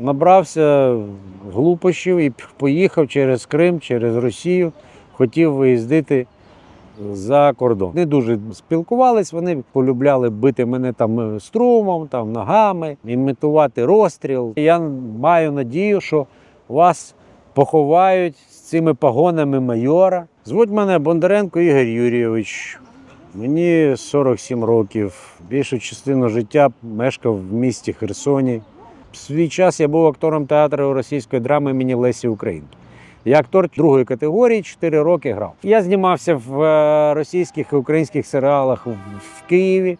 Набрався глупощів і поїхав через Крим, через Росію, хотів виїздити за кордон. Не дуже спілкувались, вони полюбляли бити мене там е, струмом, там ногами, імітувати розстріл. Я маю надію, що вас поховають з цими погонами майора. Звуть мене Бондаренко Ігор Юрійович. Мені 47 років. Більшу частину життя мешкав в місті Херсоні. Свій час я був актором театру російської драми імені Лесі Українки. Я актор другої категорії, 4 роки грав. Я знімався в е, російських і українських серіалах в Києві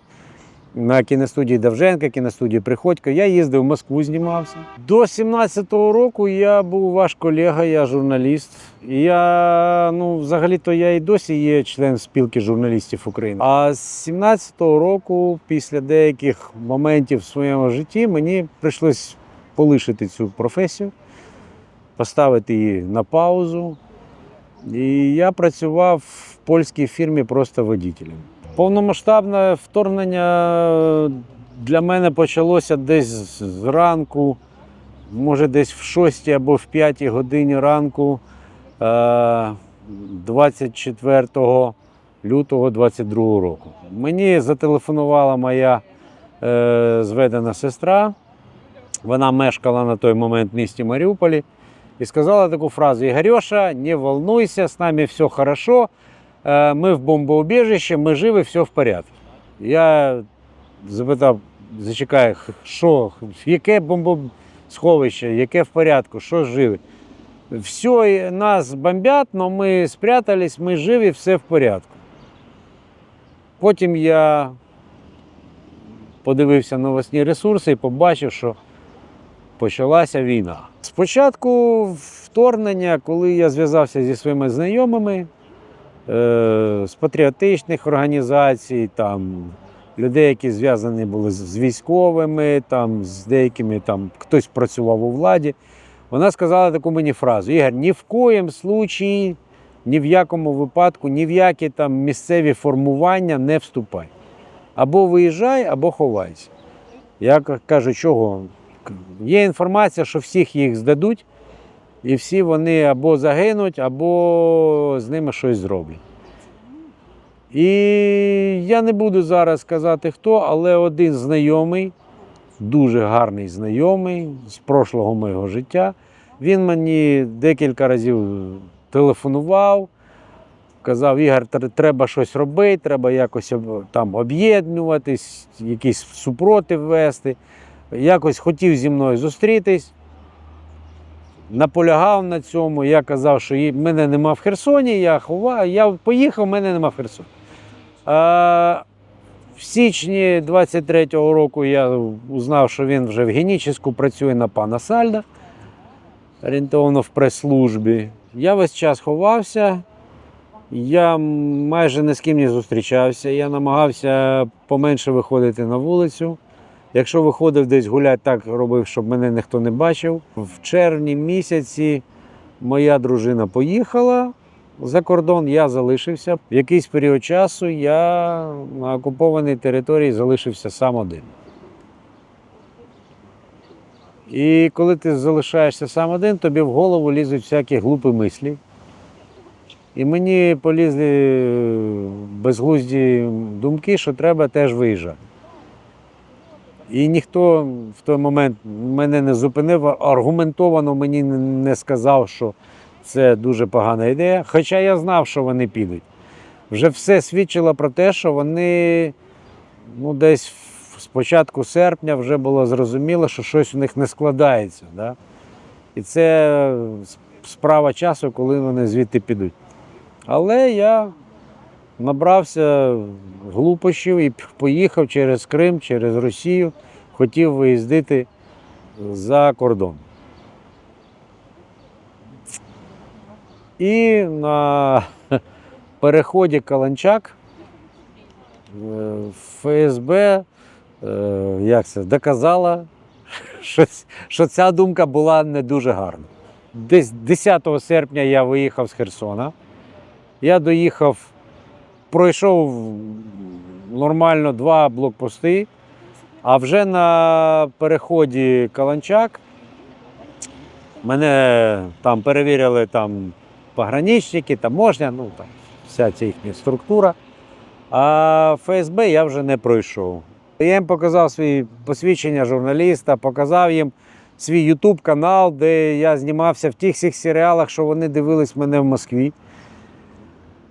на кіностудії Давженка, кіностудії Приходько. Я їздив в Москву, знімався. До 17-го року я був ваш колега, я журналіст. Я ну, взагалі-то я і досі є член спілки журналістів України. А з 17-го року, після деяких моментів в своєму житті, мені прийшлось полишити цю професію, поставити її на паузу. І я працював в польській фірмі просто водітелем. Повномасштабне вторгнення для мене почалося десь зранку, може десь в 6 або в 5 годині ранку е, 24 лютого 22 року. Мені зателефонувала моя е, зведена сестра. Вона мешкала на той момент в місті Маріуполі і сказала таку фразу: Ігорьоша, не волнуйся, з нами все хорошо. Е, Ми в бомбоубіжищі, ми живі, все в порядку. Я запитав, зачекай, х- що, яке бомбосховище, яке в порядку, що живе? Все, нас бомбять, але ми спрятались, ми живі, все в порядку. Потім я подивився новосні ресурси і побачив, що почалася війна. Спочатку вторгнення, коли я зв'язався зі своїми знайомими з патріотичних організацій, там, людей, які зв'язані були з- військовими, там, з деякими там, хтось працював у владі, вона сказала таку мені фразу: Ігор, ні в коєм случаї, ні в якому випадку, ні в які там місцеві формування не вступай. Або виїжджай, або ховайся. Я кажу, чого? Є інформація, що всіх їх здадуть, і всі вони або загинуть, або з ними щось зроблять. І я не буду зараз казати хто, але один знайомий, дуже гарний знайомий з прошлого мого життя, він мені декілька разів телефонував, казав, Ігор, треба щось робити, треба якось там об'єднуватись, якийсь супротив вести. Якось хотів зі мною зустрітись. Наполягав на цьому. Я казав, що мене нема в Херсоні, я ховаю, я поїхав, мене нема в Херсоні. А, в січні 23-го року я узнав, що він вже в Генічеську працює на пана Сальда, орієнтовно в прес-службі. Я весь час ховався. Я майже ні з ким не зустрічався. Я намагався поменше виходити на вулицю. Якщо виходив десь гуляти, так робив, щоб мене ніхто не бачив. В червні місяці моя дружина поїхала за кордон, я залишився. В якийсь період часу я на окупованій території залишився сам один. І коли ти залишаєшся сам один, тобі в голову лізуть всякі глупі мислі. І мені полізли безглузді думки, що треба теж виїжджати. І ніхто в той момент мене не зупинив, аргументовано мені не сказав, що це дуже погана ідея. Хоча я знав, що вони підуть. Вже все свідчило про те, що вони ну, десь з початку серпня вже було зрозуміло, що щось у них не складається. Да? І це справа часу, коли вони звідти підуть. Але я набрався глупощів і поїхав через Крим, через Росію, хотів виїздити за кордон. І на переході Каланчак е, ФСБ е, як це, доказала, що, що ця думка була не дуже гарна. Десь 10 серпня я виїхав з Херсона. Я доїхав, пройшов нормально два блокпости, а вже на переході Каланчак Мене там перевірили там пограничники, таможня, ну там вся ця їхня структура. А ФСБ я вже не пройшов. Я їм показав свої посвідчення журналіста, показав їм свій Ютуб канал, де я знімався в тих всіх серіалах, що вони дивились мене в Москві.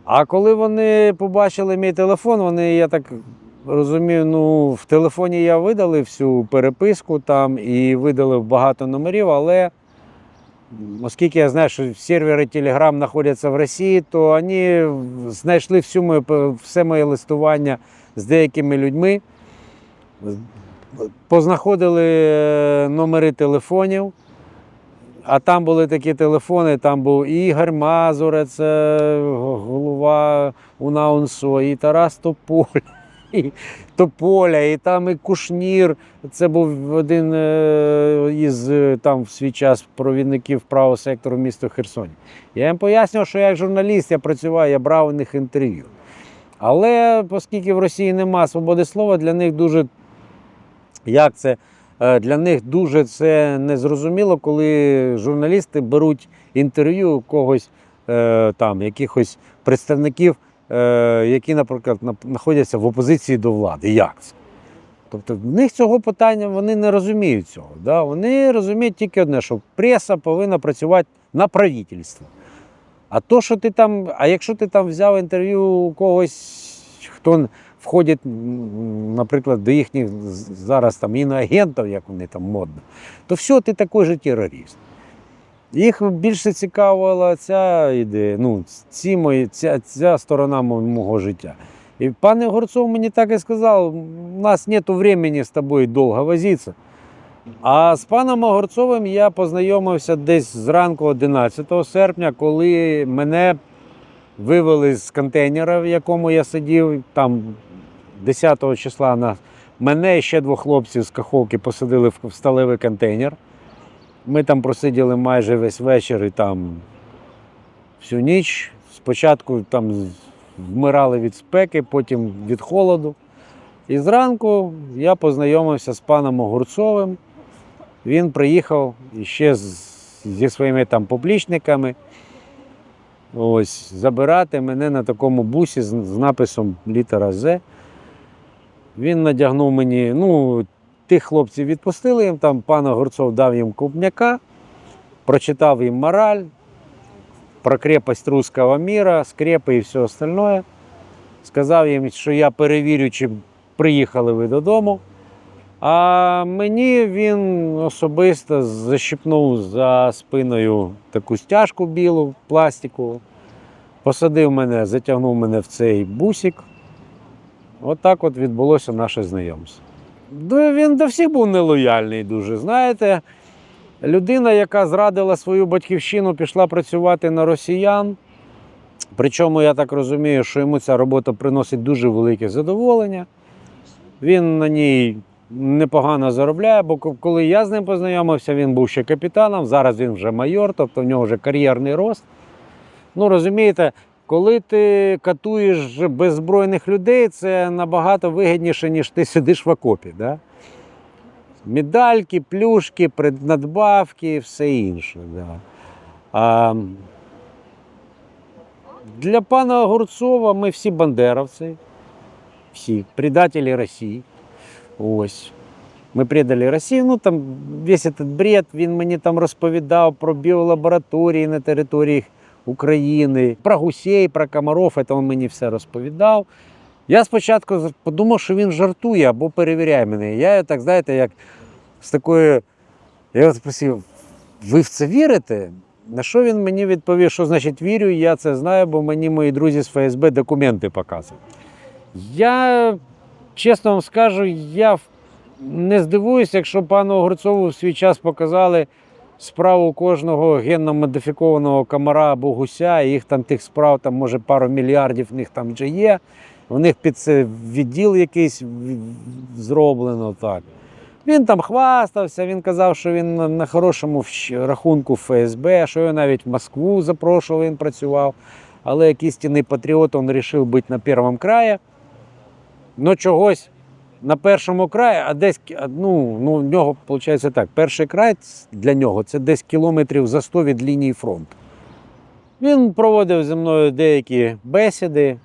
А коли вони побачили мій телефон, вони, я так розумію, ну, в телефоні я видалив всю переписку там і видалив багато номерів, але оскільки я знаю, що сервери Telegram знаходяться в Росії, то вони знайшли всю мою, все моє листування з деякими людьми, познаходили е, номери телефонів. А там були такі телефони, там був Ігор Мазур, це голова УНАУНСО, і Тарас Тополь, і Тополя, і там і Кушнір. Це був один е, із е, там в свій час провідників правого сектору міста Херсоні. Я їм пояснював, що як журналіст, я працював, я брав у них інтерв'ю. Але оскільки в Росії нема свободи слова, для них дуже як це Е, Для них дуже це незрозуміло, коли журналісти беруть інтерв'ю когось там, якихось представників, які, наприклад, знаходяться в опозиції до влади. Як це? Тобто в них цього питання вони не розуміють цього. Да? Вони розуміють тільки одне, що преса повинна працювати на правительство. А то, що ти там, а якщо ти там взяв інтерв'ю у когось, хто входять, м, наприклад, до їхніх зараз там іноагентів, як вони там модно, то все, ти такий же терорист. Їх більше цікавила ця ідея, ну, ці мої, ця, ця сторона мо- мого життя. І пане Горцов мені так і сказав: у нас немає времени з тобою довго возитися. А з паном Огорцовим я познайомився десь зранку 11 серпня, коли мене вивели з контейнера, в якому я сидів. Там 10 числа на мене і ще двох хлопців з каховки посадили в сталевий контейнер. Ми там просиділи майже весь вечір і там всю ніч. Спочатку там вмирали від спеки, потім від холоду. І зранку я познайомився з паном Огурцовим. Він приїхав іще з, зі своїми там поплічниками. Ось, забирати мене на такому бусі з, з написом літера З. Він надягнув мені, ну, тих хлопців відпустили їм, там пан Огурцов дав їм купняка, прочитав їм мораль про крепость русского мира, скрепи і все остальное. Сказав їм, що я перевірю, чи приїхали ви додому. А мені він особисто защипнув за спиною таку стяжку білу, пластикову, посадив мене, затягнув мене в цей бусик. Отак от відбулося наше знайомство. Він до всіх був нелояльний дуже. Знаєте, людина, яка зрадила свою батьківщину, пішла працювати на росіян. Причому я так розумію, що йому ця робота приносить дуже велике задоволення. Він на ній непогано заробляє, бо коли я з ним познайомився, він був ще капітаном, зараз він вже майор, тобто в нього вже кар'єрний рост. Ну, розумієте, коли ти катуєш беззбройних людей, це набагато вигідніше, ніж ти сидиш в окопі. Да? Медальки, плюшки, преднадбавки і все інше. Да. А, для пана Огурцова ми всі бандеровці, всі предателі Росії. Ось. Ми предали Росію. Ну там весь этот бред, він мені там розповідав про біолабораторії на території України, про гусей, про комаров, це він мені все розповідав. Я спочатку подумав, що він жартує або перевіряє мене. Я так, знаєте, як з такою. Я спросив, ви в це вірите? На що він мені відповів, що значить вірю, я це знаю, бо мені мої друзі з ФСБ документи показують. Я чесно вам скажу, я не здивуюся, якщо пану Огурцову в свій час показали справу кожного генно модифікованого комара або гуся, їх там тих справ, там, може, пару мільярдів в них там вже є. В них під це відділ якийсь зроблено так. Він там хвастався, він казав, що він на, на хорошому рахунку ФСБ, що його навіть в Москву запрошував, він працював. Але як істинний патріот, він вирішив бути на першому краї. Ну чогось на першому краї, а десь ну, ну, в нього виходить так. Перший край для нього це десь кілометрів за 100 від лінії фронту. Він проводив зі мною деякі бесіди.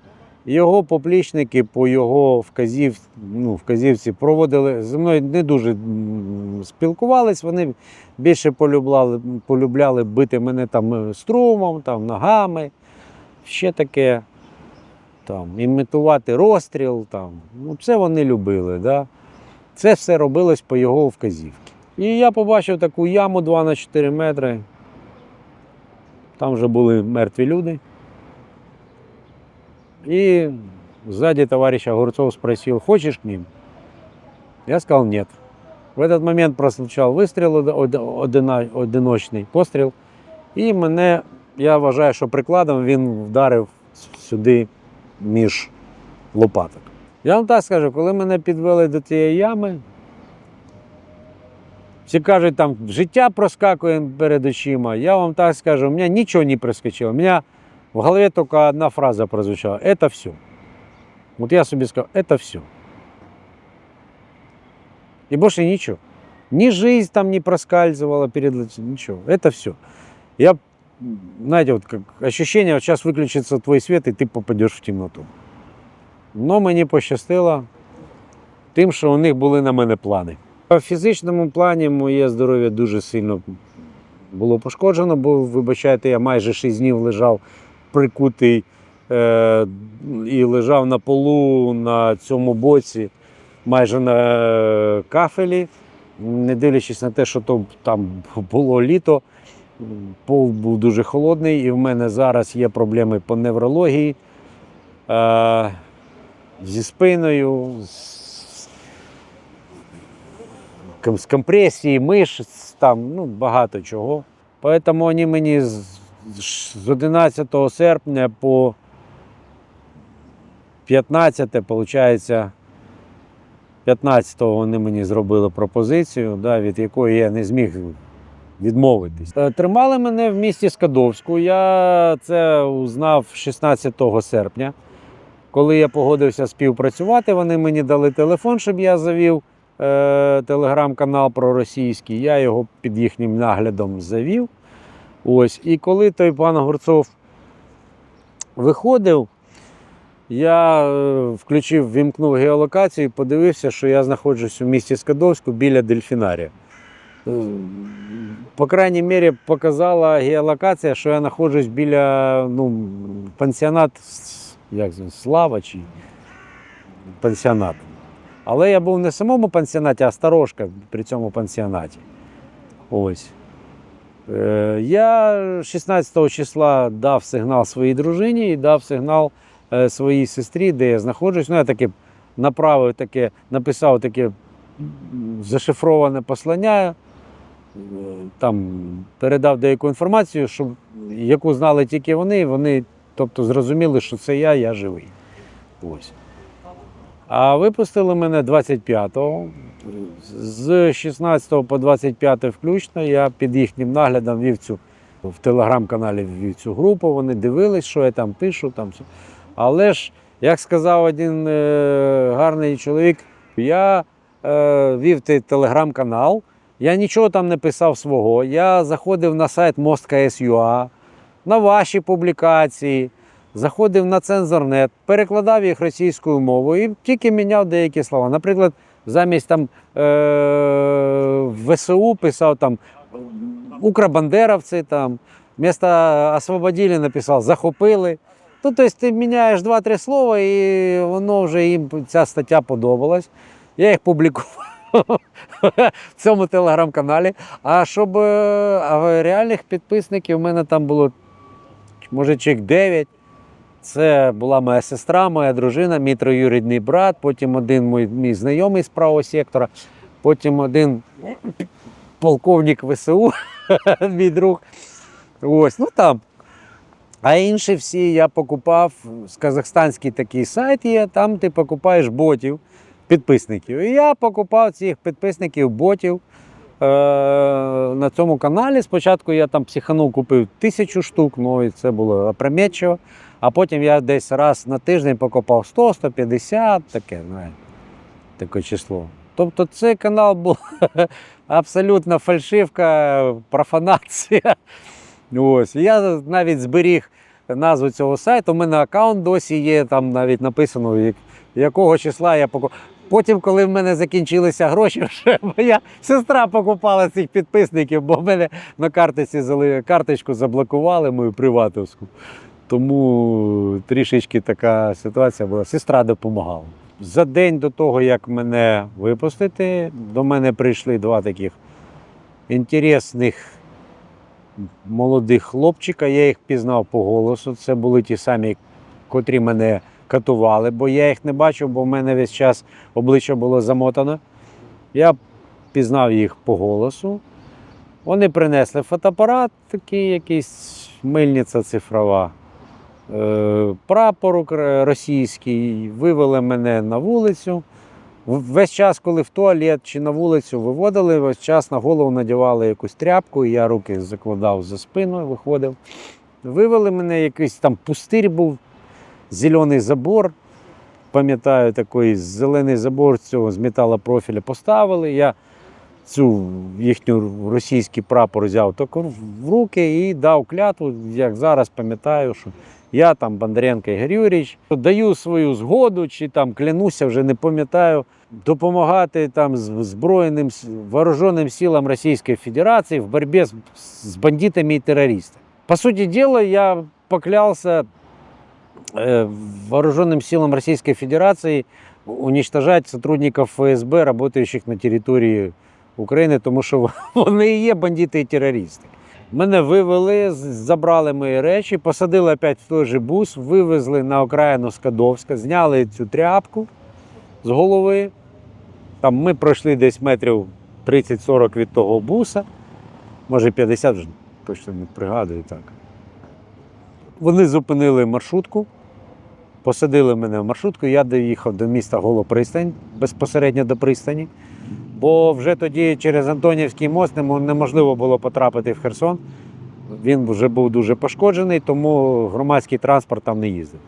Його поплічники по його вказів, ну, вказівці проводили зі мною не дуже спілкувались. Вони більше полюбляли, полюбляли бити мене там е, струмом, там, ногами, ще таке. Там, імітувати розстріл. Там. Ну, це вони любили. Да? Це все робилось по його вказівці. І я побачив таку яму 2 на 4 метри. Там вже були мертві люди. И сзади товарищ Огурцов спросил, хочешь к ним? Я сказал нет. В этот момент прозвучав вистріл од- од- одиночний постріл. І мене, я вважаю, що прикладом він вдарив сюди між лопаток. Я вам так скажу, коли мене підвели до цієї ями, всі кажуть, там життя проскакує перед очима. Я вам так скажу, у мене нічого не проскочило. У мене в голове только одна фраза прозвучала. Это все. Вот я себе сказал, это все. И больше ничего. Ни жизнь там не проскальзывала перед лицом, ничего. Это все. Я, м, знаете, вот как ощущение, вот сейчас выключится твой свет, и ты попадешь в темноту. Но мені пощастило тим, що у них були на мене плани. В фізичному плані моє здоров'я дуже сильно було пошкоджено, бо, вибачайте, я майже 6 днів лежав прикутий е, і лежав на полу на цьому боці, майже на е, кафелі, не дивлячись на те, що то, там було літо. Пол був дуже холодний, і в мене зараз є проблеми по неврології е, зі спиною, з, з компресії, мишць, там ну, багато чого. Тому вони мені з, з 11 серпня по 15, виходить, 15-го вони мені зробили пропозицію, да, від якої я не зміг відмовитись. Е, Тримали мене в місті Скадовську. Я це узнав 16 серпня. Коли я погодився співпрацювати, вони мені дали телефон, щоб я завів е, телеграм-канал проросійський. Я його під їхнім наглядом завів. Ось. І коли той пан Гурцов виходив, я е, включив, вімкнув геолокацію і подивився, що я знаходжусь у місті Скадовську біля дельфінарія. Е, По крайній мірі, показала геолокація, що я знаходжусь біля ну, пансіонат як це, Слава чи пансіонат. Але я був не в самому пансіонаті, а сторожка при цьому пансіонаті. Ось. Е, Я 16 числа дав сигнал своїй дружині і дав сигнал е, своїй сестрі, де я знаходжусь. Ну, я таке направив таке, написав таке зашифроване послання, там передав деяку інформацію, щоб, яку знали тільки вони, вони тобто, зрозуміли, що це я, я живий. Ось. А випустили мене 25-го. З 16 по 25 включно я під їхнім наглядом вів цю в телеграм-каналі вів цю групу. Вони дивились, що я там пишу. Там. Але ж, як сказав один е, гарний чоловік, я е, вів той телеграм-канал, я нічого там не писав свого. Я заходив на сайт Мост.КС.ua, на ваші публікації, заходив на цензорнет, перекладав їх російською мовою і тільки міняв деякі слова. Наприклад, замість там е- ВСУ писав там Укробандеровці, там, вместо освободили написав захопили. Ну, тобто ти міняєш два-три слова, і воно вже їм ця стаття подобалась. Я їх публікував в цьому телеграм-каналі. А щоб е, реальних підписників, у мене там було може чек 9. Це була моя сестра, моя дружина, мій троюрідний брат, потім один мій, мій знайомий з правого сектора, потім один полковник ВСУ, мій друг. Ось, ну там. А інші всі я покупав з казахстанський такий сайт є, там ти покупаєш ботів, підписників. І я покупав цих підписників, ботів е- на цьому каналі. Спочатку я там психанув, купив тисячу штук, ну і це було опрометчиво. А потім я десь раз на тиждень покупав 100-150, таке, знаєте. таке число. Тобто цей канал був абсолютно фальшивка, профанація. Ось. Я навіть зберіг назву цього сайту. У мене аккаунт досі є, там навіть написано, якого числа я покупав. Потім, коли в мене закінчилися гроші, вже моя сестра покупала цих підписників, бо в мене на карточці карточку заблокували мою приватовську. Тому трішечки така ситуація була. Сестра допомагала. За день до того, як мене випустити, до мене прийшли два таких інтересних молодих хлопчика. Я їх пізнав по голосу. Це були ті самі, котрі мене катували, бо я їх не бачив, бо в мене весь час обличчя було замотано. Я пізнав їх по голосу. Вони принесли фотоапарат, такий якийсь мильниця цифрова. Е, Прапор російський, вивели мене на вулицю. Весь час, коли в туалет чи на вулицю виводили, весь час на голову надягали якусь тряпку, і я руки закладав за спину, виходив. Вивели мене, якийсь там пустир був, зелений забор. Пам'ятаю, такий зелений забор цього з металопрофіля поставили. Я цю їхню російський прапор взяв в руки і дав клятву, як зараз пам'ятаю, що я там Бондаренко Ігор Юрійович, даю свою згоду, чи там клянуся, вже не пам'ятаю, допомагати там збройним вооруженим силам Російської Федерації в боротьбі з, бандитами і терористами. По суті діла, я поклявся вооруженным силам Российской Федерации уничтожать сотрудников ФСБ, работающих на території України, тому що вони і є бандити і терористи. Мене вивели, забрали мої речі, посадили опять в той же бус, вивезли на окраїну Скадовська, зняли цю тряпку з голови. Там ми пройшли десь метрів 30-40 від того буса, може 50, вже точно не пригадую так. Вони зупинили маршрутку, посадили мене в маршрутку. Я доїхав до міста Голопристань, безпосередньо до пристані. Бо вже тоді через Антонівський мост неможливо було потрапити в Херсон. Він вже був дуже пошкоджений, тому громадський транспорт там не їздив.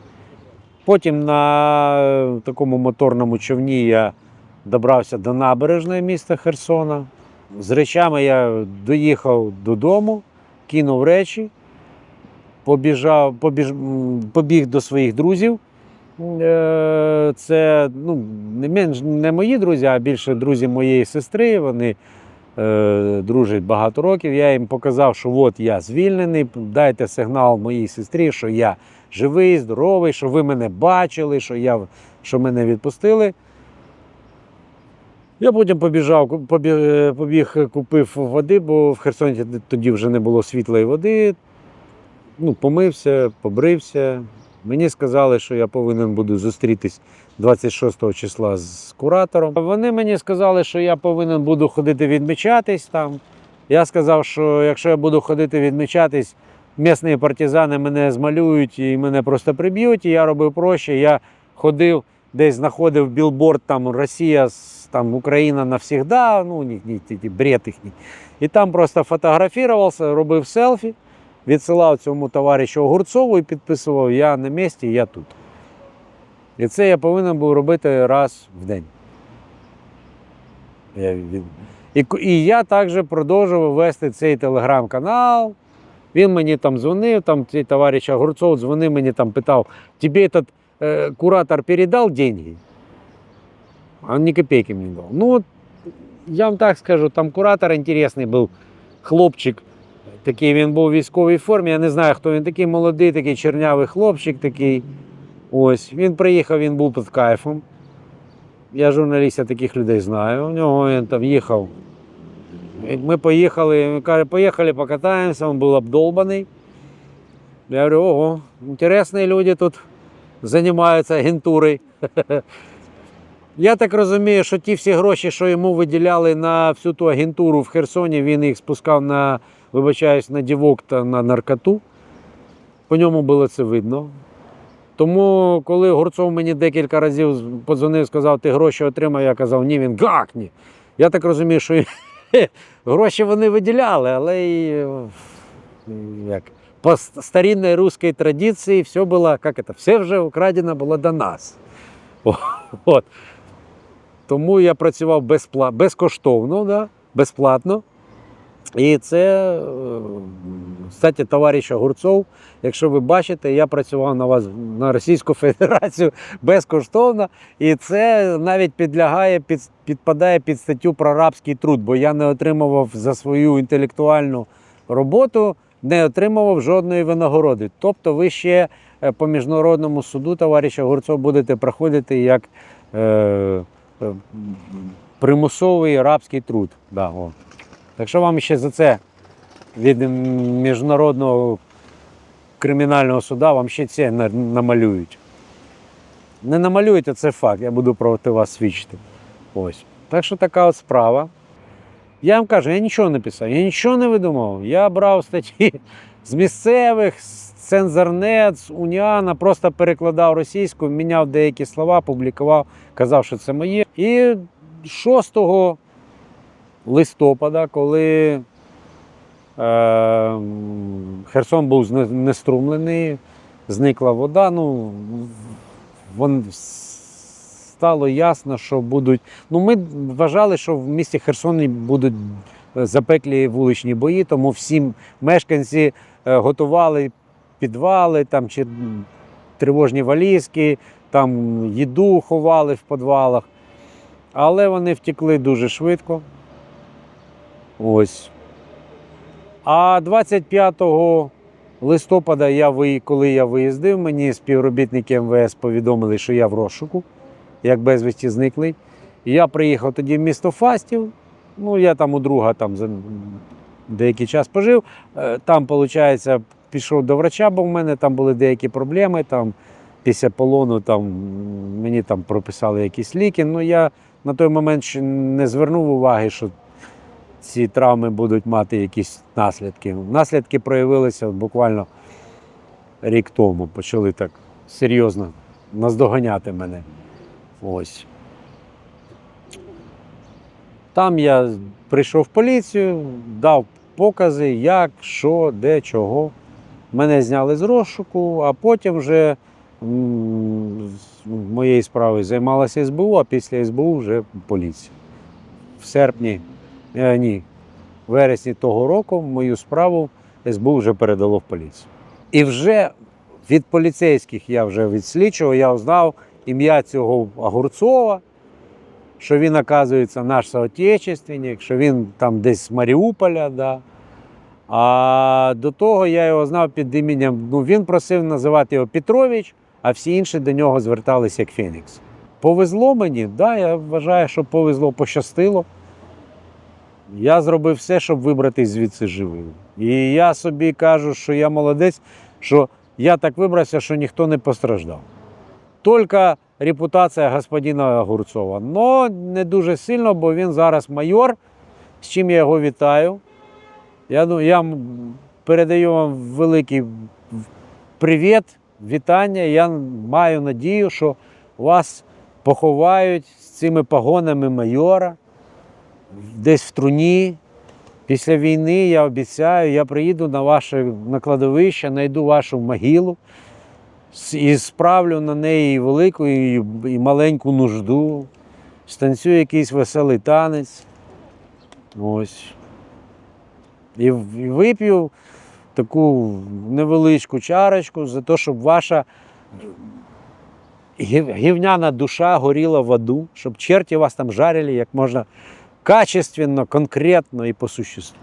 Потім на такому моторному човні я добрався до набережної міста Херсона. З речами я доїхав додому, кинув речі, побіжав, побіж, побіг до своїх друзів. Е, Це ну, не, менш, не мої друзі, а більше друзі моєї сестри. Вони е, дружать багато років. Я їм показав, що от я звільнений. Дайте сигнал моїй сестрі, що я живий, здоровий, що ви мене бачили, що, я, що мене відпустили. Я потім побіжав, побіг, е, побіг, купив води, бо в Херсоні тоді вже не було світлої води. Ну, помився, побрився. Мені сказали, що я повинен буду зустрітись 26 числа з куратором. Вони мені сказали, що я повинен буду ходити відмічатись там. Я сказав, що якщо я буду ходити відмічатись, місні партизани мене змалюють і мене просто приб'ють. І я робив проще. Я ходив, десь знаходив білборд там Росія, там Україна навсігда, ну ні, ні, бред їхній. І там просто фотографувався, робив селфі відсилав цьому товаришу Огурцову і підписував Я на місці, я тут. І це я повинен був робити раз в день. Я від... і, і я також продовжував вести цей телеграм-канал. Він мені там дзвонив, там цей товариш Огурцов дзвонив мені там питав, тобі этот е, куратор передав деньги? А він ні копійки мені дав. Ну, я вам так скажу, там куратор інтересний був хлопчик. Такий він був у військовій формі. Я не знаю, хто він такий молодий, такий чернявий хлопчик такий. Ось. Він приїхав, він був під кайфом. Я журналіст, я таких людей знаю. У нього він там їхав. Ми поїхали, він каже, поїхали покатаємося, він був обдолбаний. Я говорю, ого, інтересні люди тут займаються агентурою. Я так розумію, що ті всі гроші, що йому виділяли на всю ту агентуру в Херсоні, він їх спускав на, вибачаюсь, на дівок та на наркоту. По ньому було це видно. Тому, коли Гурцов мені декілька разів подзвонив, сказав, ти гроші отримав, я казав, ні, він гакні. Я так розумію, що гроші вони виділяли, але е, як, по ст- старинній русській традиції все було, як це, все вже украдено було до нас. От. Тому я працював безпла... безкоштовно, да? безплатно. І це, е, кстати, товариш Огурцов, якщо ви бачите, я працював на вас на Російську Федерацію безкоштовно, і це навіть підлягає, під, підпадає під статтю про рабський труд, бо я не отримував за свою інтелектуальну роботу, не отримував жодної винагороди. Тобто ви ще е, по міжнародному суду, товариш Огурцов, будете проходити як е, е, примусовий рабський труд. Да, о. Так що вам ще за це від міжнародного кримінального суда вам ще це намалюють. Не намалюють, а це факт. Я буду проти вас свідчити. Ось. Так що така от справа. Я вам кажу, я нічого не писав, я нічого не видумав. Я брав статті з місцевих, з цензорнет, з Уніана, просто перекладав російську, міняв деякі слова, публікував, казав, що це моє. І 6 листопада, коли е, Херсон був зне- знеструмлений, зникла вода, ну, вон, стало ясно, що будуть. Ну, ми вважали, що в місті Херсоні будуть запеклі вуличні бої, тому всі мешканці е, готували підвали, там, чи тривожні валізки, там їду ховали в підвалах. Але вони втекли дуже швидко. Ось. А 25 листопада, я, коли я виїздив, мені співробітники МВС повідомили, що я в розшуку, як безвісті зниклий. Я приїхав тоді в місто Фастів. Ну, я там у друга там деякий час пожив. Е, Там, виходить, пішов до врача, бо в мене там були деякі проблеми. Там, після полону там, мені там прописали якісь ліки. Ну, я на той момент ще не звернув уваги, що ці травми будуть мати якісь наслідки. Наслідки проявилися буквально рік тому. Почали так серйозно наздоганяти мене. Ось. Там я прийшов в поліцію, дав покази, як, що, де, чого. Мене зняли з розшуку, а потім вже м, з моєю справою займалася СБУ, а після СБУ вже поліція. В серпні, ні, в вересні того року мою справу СБУ вже передало в поліцію. І вже від поліцейських я вже від слідчого я узнав ім'я цього Огурцова, що він, оказується, наш соотечественник, що він там десь з Маріуполя. Да. А до того я його знав під іменем. Ну, він просив називати його Петрович, а всі інші до нього зверталися як Фенікс. Повезло мені, да, я вважаю, що повезло, пощастило. Я зробив все, щоб вибратись звідси живим. І я собі кажу, що я молодець, що я так вибрався, що ніхто не постраждав. Тільки репутація господина Огурцова. Но не дуже сильно, бо він зараз майор, з чим я його вітаю. Я, ду- я передаю вам великий привіт, вітання. Я маю надію, що вас поховають з цими погонами майора десь в труні. Після війни я обіцяю, я приїду на ваше на кладовище, знайду вашу могилу і справлю на неї велику, і, маленьку нужду. Станцюю якийсь веселий танець. Ось. І вип'ю таку невеличку чарочку за те, щоб ваша гівняна душа горіла в аду, щоб черті вас там жарили як можна качественно, конкретно і по существу.